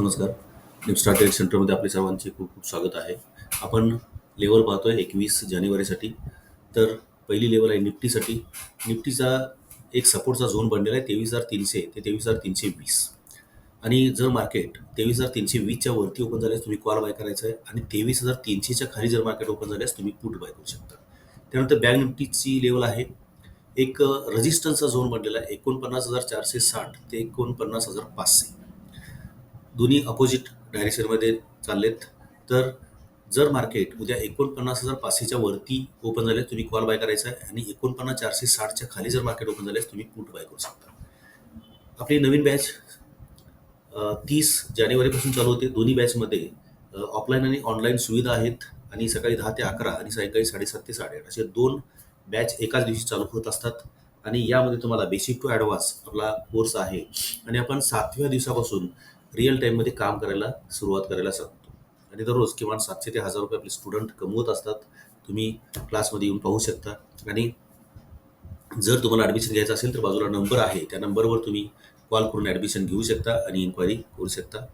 नमस्कार. निपस्टार टेक सेंटरमध्ये आपले सर्वांचे खूप खूप स्वागत आहे. आपण लेवल पाहतोय एकवीस जानेवारीसाठी. तर पहिली लेवल आहे निफ्टीसाठी. निफ्टीचा एक सपोर्टचा झोन बनलेला आहे तेवीस हजार तीनशे. ते तेवीस हजार तीनशे वीस. आणि जर मार्केट तेवीस हजार तीनशे वीसच्या वरती ओपन झाल्यास तुम्ही कॉल बाय करायचं आहे. आणि तेवीस हजार तीनशेच्या खाली जर मार्केट ओपन झाल्यास तुम्ही पुट बाय करू शकता. त्यानंतर बँक निफ्टीची लेवल आहे. एक रजिस्टन्सचा झोन बनलेला आहे. एकोणपन्नास हजार चारशे साठ ते एकोणपन्नास हजार पाचशे. दोन्ही अपोजिट डायरेक्शनमध्ये चाललेत. तर जर मार्केट उद्या एकोणपन्नास हजार पाचशेच्या वरती ओपन झाले तुम्ही कॉल बाय करायचा आहे आणि एकोणपन्नास चारशे साठच्या खाली जर मार्केट ओपन झाल्यास तुम्ही पुट बाय करू शकता. आपली नवीन बॅच तीस जानेवारीपासून चालू होते. दोन्ही बॅचमध्ये ऑफलाईन आणि ऑनलाईन सुविधा आहेत आणि सकाळी दहा ते अकरा आणि सायंकाळी साडेसात ते साडेआठ असे दोन बॅच एकाच दिवशी चालू होत असतात. आणि यामध्ये तुम्हाला बेसिक टू ॲडव्हान्स आपला कोर्स आहे. आणि आपण सातव्या दिवसापासून रिअल टाईममध्ये काम करायला सुरुवात करायला सांगतो. आणि दररोज किमान सातशे ते हजार रुपये आपले स्टुडंट कमवत असतात. तुम्ही क्लासमध्ये येऊन पाहू शकता. आणि जर तुम्हाला ॲडमिशन घ्यायचं असेल तर बाजूला नंबर आहे. त्या नंबरवर तुम्ही कॉल करून ॲडमिशन घेऊ शकता आणि इन्क्वायरी करू शकता.